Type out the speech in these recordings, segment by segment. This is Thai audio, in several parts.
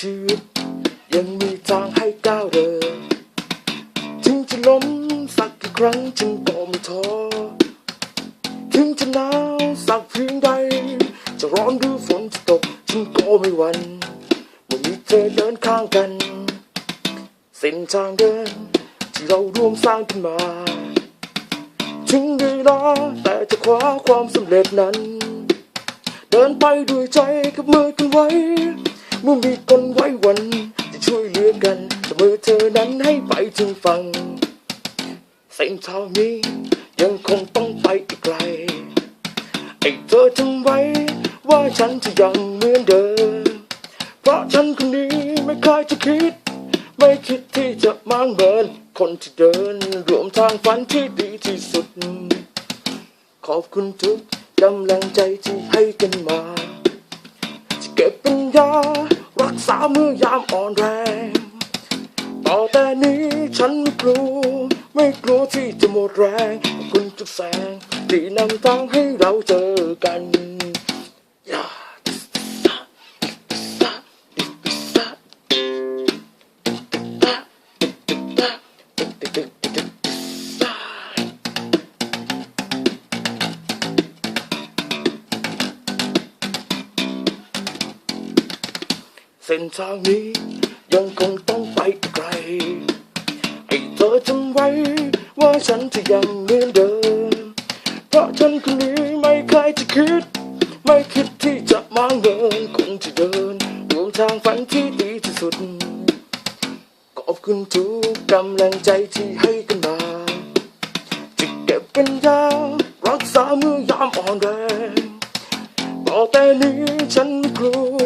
ชีวิต ยังมีทางให้ก้าวเดิน ถึงจะล้มสักกี่ครั้งฉันก็ไม่ท้อ ถึงจะหนาวสักเพียงใด จะร้อนหรือฝนจะตกฉันก็ไม่หวั่นเมื่อมีเธอเดินข้างกัน เส้นทางเดิน ที่เราร่วมสร้างขึ้นมา ถึงเวลาแต่จะคว้าความสำเร็จนั้น เดินไปด้วยใจกับมือกันไว้ เมื่อมีคนไว้วันจะช่วยเหลือกันจะมือเธอนั้นให้ไปถึงฝั่งเส้นทางนี้ยังคงต้องไปอีกไกลไอ้เธอจำไว้ว่าฉันจะยังเหมือนเดิม เพราะฉันคนนี้ไม่เคยจะคิด ไม่คิดที่จะมางเมินคนที่เดินรวมทางฝันที่ดีที่สุด ขอบคุณทุกกำลังใจที่ให้กันมา แต่นี้ฉันไม่กลัว ไม่กลัวที่จะหมดแรงขอบคุณทุกแสง ที่นำทางให้เราเจอกันยาเส้นทางนี้ยังคงต้องไปางฝันที่ดีที่สุด ขอบคุณทุกกำลังใจที่ให้กันมา จะเก็บเป็นยาวรักษาเมื่อยามอ่อนแรงต่อแต่นี้ฉันกลัว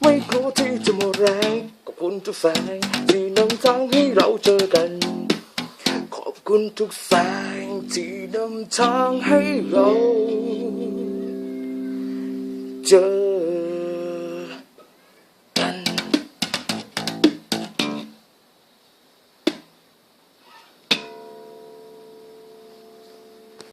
ไม่กลัวที่จะหมดแรงขอบคุณทุกแสงที่นำทางให้เราเจอกัน ขอบคุณทุกแสงที่นำทางให้เรา เจอ